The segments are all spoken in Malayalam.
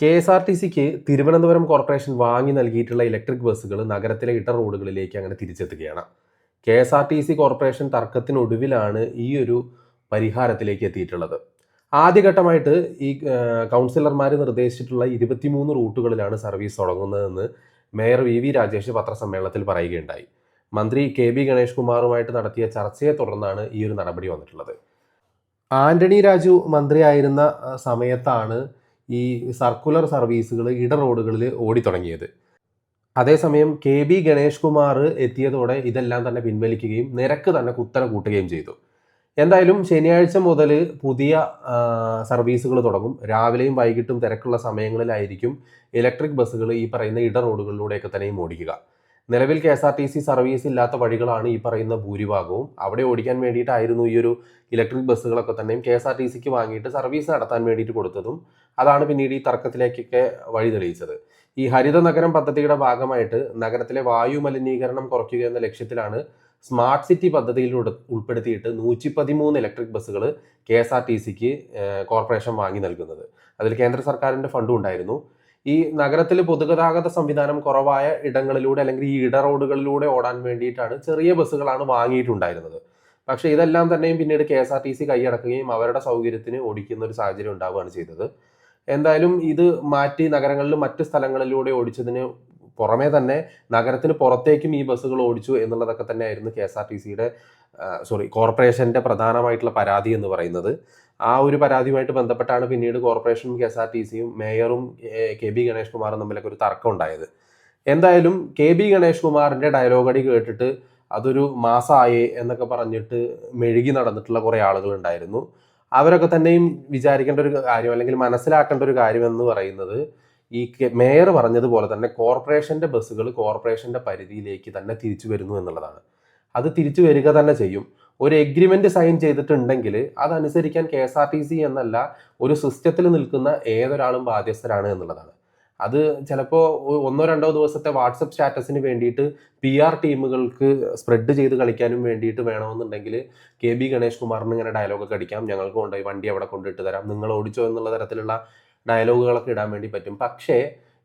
കെ എസ് ആർ ടി സിക്ക് തിരുവനന്തപുരം കോർപ്പറേഷൻ വാങ്ങി നൽകിയിട്ടുള്ള ഇലക്ട്രിക് ബസ്സുകൾ നഗരത്തിലെ ഇട്ട റോഡുകളിലേക്ക് അങ്ങനെ തിരിച്ചെത്തുകയാണ്. K S R T C corporation തർക്കത്തിനൊടുവിലാണ് ഈ ഒരു പരിഹാരത്തിലേക്ക് എത്തിയിട്ടുള്ളത്. ആദ്യഘട്ടമായിട്ട് ഈ കൗൺസിലർമാർ നിർദ്ദേശിച്ചിട്ടുള്ള ഇരുപത്തിമൂന്ന് റൂട്ടുകളിലാണ് സർവീസ് തുടങ്ങുന്നതെന്ന് മേയർ വി വി രാജേഷ് പത്രസമ്മേളനത്തിൽ പറയുകയുണ്ടായി. മന്ത്രി കെ ബി ഗണേഷ് കുമാറുമായിട്ട് നടത്തിയ ചർച്ചയെ തുടർന്നാണ് ഈ ഒരു നടപടി വന്നിട്ടുള്ളത്. ആന്റണി രാജു മന്ത്രിയായിരുന്ന സമയത്താണ് ഈ സർക്കുലർ സർവീസുകൾ ഇട റോഡുകളിൽ ഓടിത്തുടങ്ങിയത്. അതേസമയം കെ ബി ഗണേഷ് കുമാർ എത്തിയതോടെ ഇതെല്ലാം തന്നെ പിൻവലിക്കുകയും നിരക്ക് തന്നെ കുത്തനെ കൂട്ടുകയും ചെയ്തു. എന്തായാലും ശനിയാഴ്ച മുതൽ പുതിയ സർവീസുകൾ തുടങ്ങും. രാവിലെയും വൈകിട്ടും തിരക്കുള്ള സമയങ്ങളിലായിരിക്കും ഇലക്ട്രിക് ബസ്സുകൾ ഈ പറയുന്ന ഇട റോഡുകളിലൂടെയൊക്കെ തന്നെയും ഓടിക്കുക. നിലവിൽ K S R T C service ഇല്ലാത്ത വഴികളാണ് ഈ പറയുന്ന ഭൂരിഭാഗവും. അവിടെ ഓടിക്കാൻ വേണ്ടിയിട്ടായിരുന്നു ഈ ഒരു ഇലക്ട്രിക് ബസ്സുകളൊക്കെ തന്നെയും കെ എസ് ആർ ടി സിക്ക് വാങ്ങിയിട്ട് സർവീസ് നടത്താൻ വേണ്ടിയിട്ട് കൊടുത്തതും. അതാണ് പിന്നീട് ഈ തർക്കത്തിലേക്കൊക്കെ വഴി തെളിയിച്ചത്. ഈ ഹരിത നഗരം പദ്ധതിയുടെ ഭാഗമായിട്ട് നഗരത്തിലെ വായു മലിനീകരണം കുറയ്ക്കുക എന്ന ലക്ഷ്യത്തിലാണ് സ്മാർട്ട് സിറ്റി പദ്ധതിയിൽ ഉൾപ്പെടുത്തിയിട്ട് നൂറ്റി പതിമൂന്ന് ഇലക്ട്രിക് ബസ്സുകൾ കെ എസ് ആർ ടി സിക്ക് കോർപ്പറേഷൻ വാങ്ങി നൽകുന്നത്. അതിൽ കേന്ദ്ര സർക്കാരിന്റെ ഫണ്ടും ഉണ്ടായിരുന്നു. ഈ നഗരത്തിൽ പൊതുഗതാഗത സംവിധാനം കുറവായ ഇടങ്ങളിലൂടെ അല്ലെങ്കിൽ ഈ ഇട റോഡുകളിലൂടെ ഓടാൻ വേണ്ടിയിട്ടാണ് ചെറിയ ബസ്സുകളാണ് വാങ്ങിയിട്ടുണ്ടായിരുന്നത്. പക്ഷേ ഇതെല്ലാം തന്നെയും പിന്നീട് K S R T C കൈയടക്കുകയും അവരുടെ സൗകര്യത്തിന് ഓടിക്കുന്ന ഒരു സാഹചര്യം ഉണ്ടാവുകയാണ് ചെയ്തത്. എന്തായാലും ഇത് മാറ്റി നഗരങ്ങളിൽ മറ്റു സ്ഥലങ്ങളിലൂടെ ഓടിച്ചതിന് പുറമേ തന്നെ നഗരത്തിന് പുറത്തേക്കും ഈ ബസ്സുകൾ ഓടിച്ചു എന്നുള്ളതൊക്കെ തന്നെയായിരുന്നു കെ എസ് ആർ ടി സിയുടെ സോറി കോർപ്പറേഷന്റെ പ്രധാനമായിട്ടുള്ള പരാതി എന്ന് പറയുന്നത്. ആ ഒരു പരാതിയുമായിട്ട് ബന്ധപ്പെട്ടാണ് പിന്നീട് കോർപ്പറേഷനും കെ എസ് ആർ ടി സിയും മേയറും കെ ബി ഗണേഷ് കുമാറും തമ്മിലൊക്കെ ഒരു തർക്കം ഉണ്ടായത്. എന്തായാലും കെ ബി ഗണേഷ് കുമാറിന്റെ ഡയലോഗ് അടി കേട്ടിട്ട് അതൊരു മാസമായേ എന്നൊക്കെ പറഞ്ഞിട്ട് മെഴുകി നടന്നിട്ടുള്ള കുറേ ആളുകൾ ഉണ്ടായിരുന്നു. അവരൊക്കെ തന്നെയും വിചാരിക്കേണ്ട ഒരു കാര്യം അല്ലെങ്കിൽ മനസ്സിലാക്കേണ്ട ഒരു കാര്യം എന്ന് പറയുന്നത് ഈ മേയർ പറഞ്ഞതുപോലെ തന്നെ കോർപ്പറേഷന്റെ ബസ്സുകൾ കോർപ്പറേഷന്റെ പരിധിയിലേക്ക് തന്നെ തിരിച്ചു വരുന്നു എന്നുള്ളതാണ്. അത് തിരിച്ചു വരിക തന്നെ ചെയ്യും. ഒരു എഗ്രിമെന്റ് സൈൻ ചെയ്തിട്ടുണ്ടെങ്കിൽ അതനുസരിക്കാൻ K S R T C എന്നല്ല ഒരു സിസ്റ്റത്തിൽ നിൽക്കുന്ന ഏതൊരാളും ബാധ്യസ്ഥരാണ് എന്നുള്ളതാണ്. അത് ചിലപ്പോൾ ഒന്നോ രണ്ടോ ദിവസത്തെ വാട്സപ്പ് സ്റ്റാറ്റസിന് വേണ്ടിയിട്ട് പി ആർ ടീമുകൾക്ക് സ്പ്രെഡ് ചെയ്ത് കളിക്കാനും വേണ്ടിയിട്ട് വേണമെന്നുണ്ടെങ്കിൽ കെ ബി ഗണേഷ് കുമാറിന് ഇങ്ങനെ ഡയലോഗൊക്കെ അടിക്കാം. ഞങ്ങൾക്ക് കൊണ്ടുപോയി വണ്ടി അവിടെ കൊണ്ടിട്ട് തരാം. നിങ്ങൾ ഓടിച്ചോ എന്നുള്ള തരത്തിലുള്ള ഡയലോഗുകളൊക്കെ ഇടാൻ വേണ്ടി പറ്റും. പക്ഷേ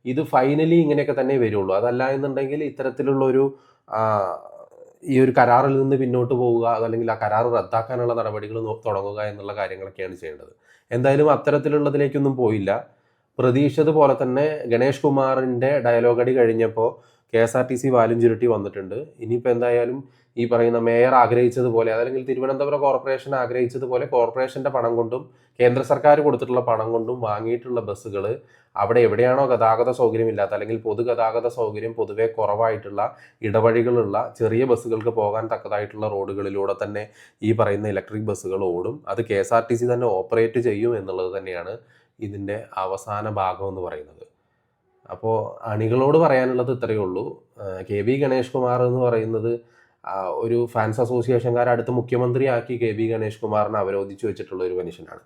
ഇത് ഫൈനലി ഇങ്ങനെയൊക്കെ തന്നെ വരുള്ളൂ. അതല്ല എന്നുണ്ടെങ്കിൽ ഇത്തരത്തിലുള്ള ഒരു ഈ ഒരു കരാറിൽ നിന്ന് പിന്നോട്ട് പോവുക അല്ലെങ്കിൽ ആ കരാർ റദ്ദാക്കാനുള്ള നടപടികൾ തുടങ്ങുക എന്നുള്ള കാര്യങ്ങളൊക്കെയാണ് ചെയ്യേണ്ടത്. എന്തായാലും അത്തരത്തിലുള്ളതിലേക്കൊന്നും പോയില്ല. പ്രതീക്ഷിച്ചതുപോലെ തന്നെ ഗണേഷ് കുമാറിന്റെ ഡയലോഗടി കഴിഞ്ഞപ്പോൾ K S R T C വാലും ചുരുട്ടി വന്നിട്ടുണ്ട്. ഇനിയിപ്പോൾ എന്തായാലും ഈ പറയുന്ന മേയർ ആഗ്രഹിച്ചതുപോലെ അതല്ലെങ്കിൽ തിരുവനന്തപുരം കോർപ്പറേഷൻ ആഗ്രഹിച്ചതുപോലെ കോർപ്പറേഷന്റെ പണം കൊണ്ടും കേന്ദ്ര സർക്കാർ കൊടുത്തിട്ടുള്ള പണം കൊണ്ടും വാങ്ങിയിട്ടുള്ള ബസ്സുകൾ അവിടെ എവിടെയാണോ ഗതാഗത സൗകര്യം ഇല്ലാത്ത അല്ലെങ്കിൽ പൊതുഗതാഗത സൗകര്യം പൊതുവെ കുറവായിട്ടുള്ള ഇടവഴികളുള്ള ചെറിയ ബസ്സുകൾക്ക് പോകാൻ തക്കതായിട്ടുള്ള റോഡുകളിലൂടെ തന്നെ ഈ പറയുന്ന ഇലക്ട്രിക് ബസ്സുകൾ ഓടും. അത് കെ തന്നെ ഓപ്പറേറ്റ് ചെയ്യും എന്നുള്ളത് തന്നെയാണ് ഇതിന്റെ അവസാന ഭാഗം എന്ന് പറയുന്നത്. അപ്പോൾ അണികളോട് പറയാനുള്ളത് ഇത്രയേ ഉള്ളൂ. കെ വി ഗണേഷ് കുമാർ എന്ന് പറയുന്നത് ഒരു ഫാൻസ് അസോസിയേഷൻകാർ അടുത്ത മുഖ്യമന്ത്രിയാക്കി കെ ബി ഗണേഷ് കുമാറിനെ അവരോധിച്ചു വെച്ചിട്ടുള്ള ഒരു മനുഷ്യനാണ്.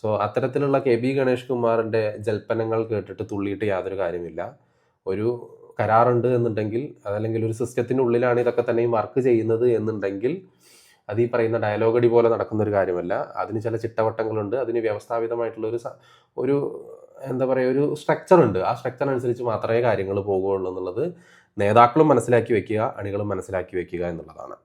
സോ അത്തരത്തിലുള്ള കെ ബി ഗണേഷ് കുമാറിന്റെ ജൽപ്പനങ്ങൾ കേട്ടിട്ട് തുള്ളിയിട്ട് യാതൊരു കാര്യമില്ല. ഒരു കരാറുണ്ട് എന്നുണ്ടെങ്കിൽ അതല്ലെങ്കിൽ ഒരു സിസ്റ്റത്തിന്റെ ഉള്ളിലാണ് ഇതൊക്കെ തന്നെയും വർക്ക് ചെയ്യുന്നത് എന്നുണ്ടെങ്കിൽ അത് ഈ പറയുന്ന ഡയലോഗടി പോലെ നടക്കുന്ന ഒരു കാര്യമല്ല. അതിന് ചില ചിട്ടവട്ടങ്ങളുണ്ട്. അതിന് വ്യവസ്ഥാപിതമായിട്ടുള്ള ഒരു ഒരു എന്താ പറയുക ഒരു സ്ട്രക്ചർ ഉണ്ട്. ആ സ്ട്രക്ചർ അനുസരിച്ച് മാത്രമേ കാര്യങ്ങൾ പോകുകയുള്ളൂ എന്നുള്ളത് നേതാക്കളും മനസ്സിലാക്കി വെക്കുക അണികളും മനസ്സിലാക്കി വെക്കുക എന്നുള്ളതാണ്.